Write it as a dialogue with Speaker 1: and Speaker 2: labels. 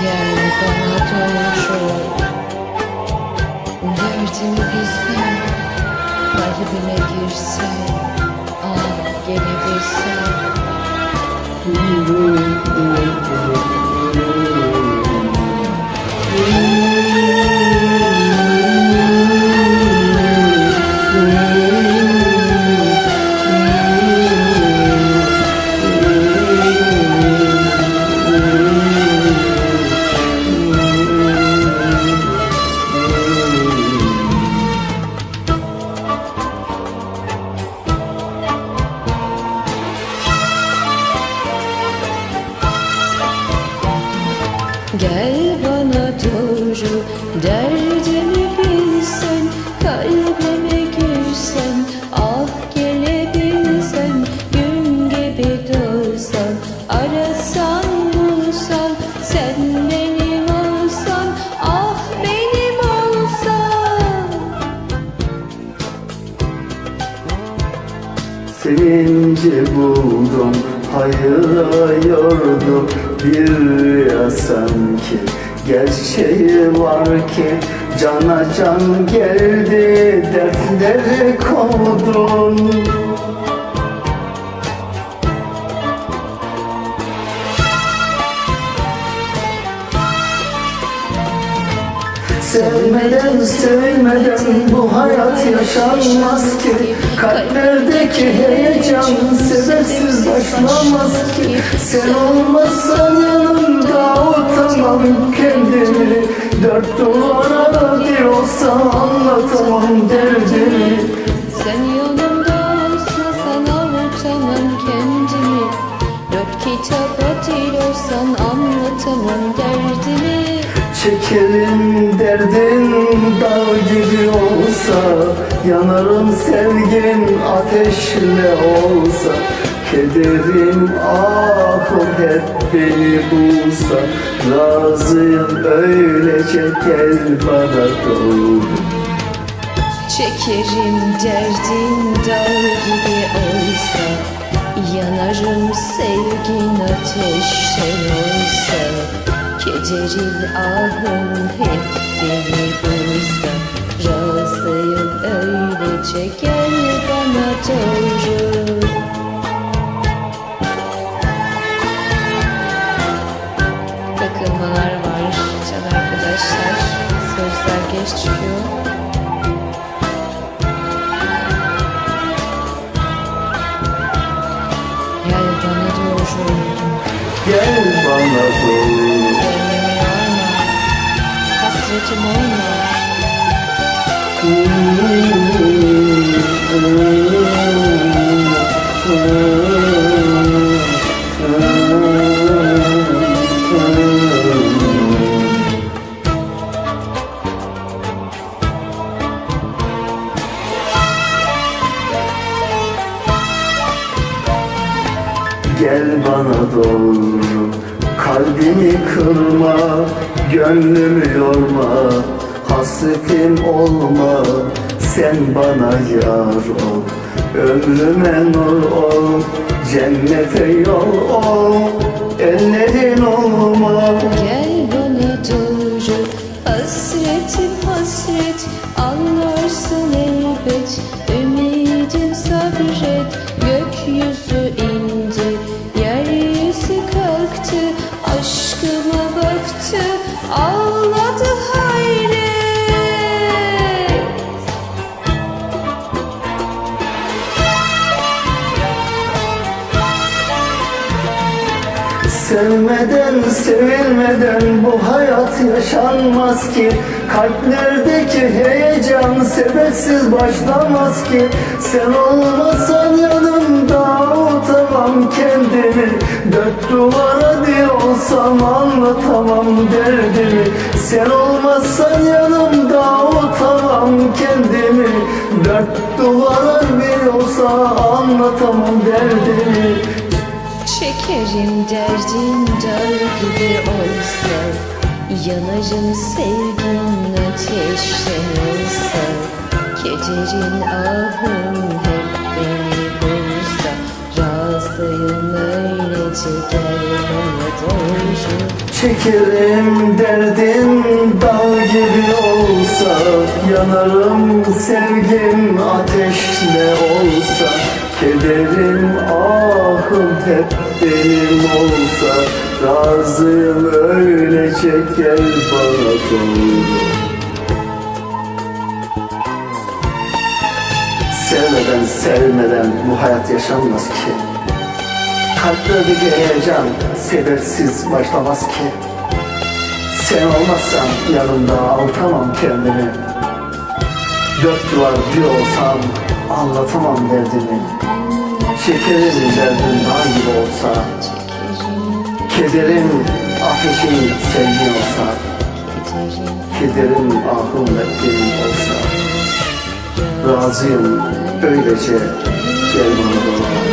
Speaker 1: Gel bana doğru Derdimi bilsen Kalbime girsen Gel bana doğru Derdimi bilsen Kalbime girsen Ah gelebilsen Gün gibi doğsan Arasan bulsan Sen benim olsan Ah benim olsan.
Speaker 2: Sevinci buldum, hayıra yordum bir rüya sanki. Gerçeği var ki cana can geldi dertleri kovdum Sevmeden sevilmeden bu hayat yaşanmaz ki. Kalplerdeki heyecan sebepsiz başlamaz ki. Sen olmazsan yanımda unutamam kendimi. Dört duvara bir olsa anlatamam derdimi.
Speaker 1: Sen yanımda olmasan avutamam kendimi. Dört kitap dil olsan anlatamam
Speaker 2: Çekerim derdin dağ gibi olsa Yanarım sevgin ateşle olsa. Kederim ahım hep beni bulsa. Razıyım öylece gel bana doğru.
Speaker 1: Çekerim derdin dağ gibi olsa Yanarım sevgin ateşten olsa Kederin ahım hep beni bulsa Razıyım öylece gel bana doğru Takılmalar var can arkadaşlar. Sözler geç çıkıyor. Gel bana doğru
Speaker 2: Gel bana doğru
Speaker 1: Hasretim olma
Speaker 2: Gel bana doğru Kalbimi kırma Gönlümü yorma. Hasretim olma Sen bana yar ol. Ömrüme nur ol Cennete yol ol. Ellerin olma Sevmeden sevilmeden bu hayat yaşanmaz ki. Kalplerdeki heyecan sebepsiz başlamaz ki. Sen olmasan yanımda avutamam kendimi. Dört duvara diyorsam anlatamam derdimi. Sen olmazsan yanımda avutamam kendimi. Dört duvara bir olsa anlatamam derdimi
Speaker 1: Çekerim derdin dağ gibi olsa Yanarım sevgin ateşten olsa Kederin ahım hep beni bulsa Razıyım öylece gel
Speaker 2: Çekerim derdin dağ gibi olsa Yanarım sevgim ateşle olsa Kederim ahım hep benim olsa Razıyım öylece gel bana doğru Sevmeden sevmeden bu hayat yaşanmaz ki. Kalplerdeki heyecan sebepsiz başlamaz ki. Sen olmazsan yanımda avutamam kendimi. Dört duvar bir olsam anlatamam derdimi. Şekerin derdin dağ gibi olsa. Kederin ateşin sevgin olsa. Kederin ahım benim olsa. Razıyım öylece gel bana doğru